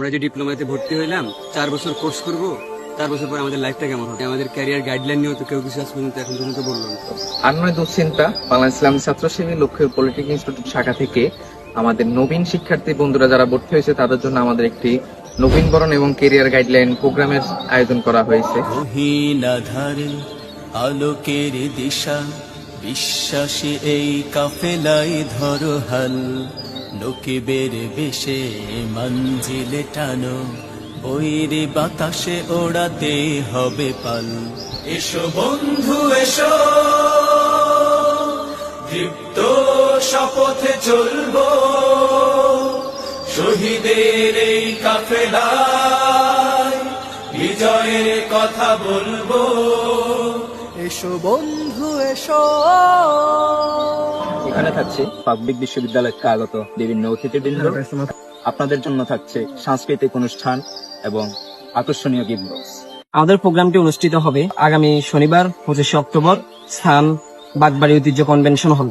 আমরা যে ডিপ্লোমাতে ভর্তি হইলাম চার বছর কোর্স করব চার বছর পর আমাদের লাইফটা কেমন হবে? আমাদের ক্যারিয়ার গাইডলাইন নিয়েও তো কেউ কিছু আজ পর্যন্ত এখন পর্যন্ত বলল না। আর নয় দুশ্চিন্তা। বাংলা ইসলাম ছাত্রসেবী লক্ষ্য পলিটেকনিক ইনস্টিটিউট শাখা থেকে আমাদের নবীন শিক্ষার্থী বন্ধুরা যারা ভর্তি হয়েছে তাদের জন্য আমাদের একটি নবীনবরণ এবং কেরিয়ার গাইডলাইন প্রোগ্রামের আয়োজন করা হয়েছে। আলোকের দিশা বিশ্বাসী এই কাফেলাই ধরো হাল নকিবের বেশে মঞ্জিলে টানো বৈরি বাতাসে ওড়াতে হবে পাল। এসো বন্ধু, এসো। দীপ্ত শপথে চলবো। শহীদের এই কাফেলায় বিজয়ের কথা বলব। এসো বন্ধু, এসো। এখানে থাকছে পাবলিক বিশ্ববিদ্যালয় থেকে আগত বিভিন্ন অতিথিবৃন্দ। আপনাদের জন্য থাকছে সাংস্কৃতিক অনুষ্ঠান এবং আকর্ষণীয় বক্স। আমাদের প্রোগ্রামটি অনুষ্ঠিত হবে আগামী শনিবার, পঁচিশে অক্টোবর, স্থান বাগবাড়ি ঐতিহ্য কনভেনশন হল।